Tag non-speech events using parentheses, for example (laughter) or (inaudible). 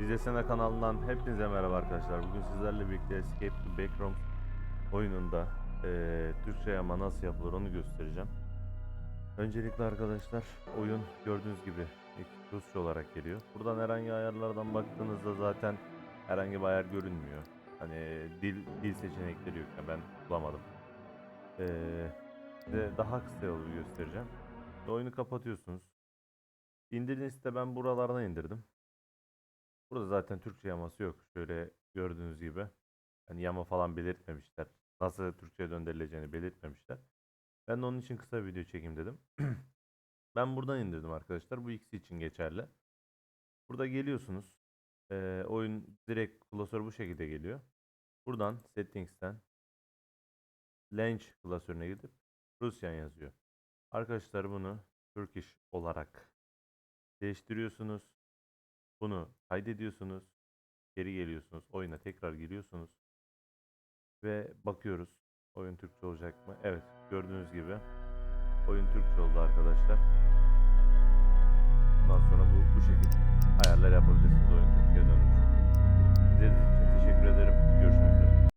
İzlesene kanalından hepinize merhaba arkadaşlar. Bugün sizlerle birlikte Escape to Backrooms oyununda eee Türkçe yama nasıl yapılır onu göstereceğim. Öncelikle arkadaşlar oyun gördüğünüz gibi ilk Rusça olarak geliyor. Buradan herhangi ayarlardan baktığınızda zaten herhangi bir ayar görünmüyor. Hani dil dil seçenekleri yok. Yani ben bulamadım. Eee size daha kısa yolu göstereceğim. Oyunu kapatıyorsunuz. İndirdiğiniz site ben buralardan indirdim. Burada zaten Türkçe yaması yok. Şöyle gördüğünüz gibi. Hani yama falan belirtmemişler. Nasıl Türkçe'ye döndürüleceğini belirtmemişler. Ben de onun için kısa bir video çekeyim dedim. (clears throat) ben buradan indirdim arkadaşlar. Bu ikisi için geçerli. Burada geliyorsunuz. Ee, oyun direkt klasör bu şekilde geliyor. Buradan Settings'ten Language klasörüne gidip Rusian yazıyor. Arkadaşlar bunu Turkish olarak değiştiriyorsunuz. Bunu kaydediyorsunuz. Geri geliyorsunuz. Oyuna tekrar giriyorsunuz. Ve bakıyoruz. Oyun Türkçe olacak mı? Evet. Gördüğünüz gibi oyun Türkçe oldu arkadaşlar. Bundan sonra bu bu şekilde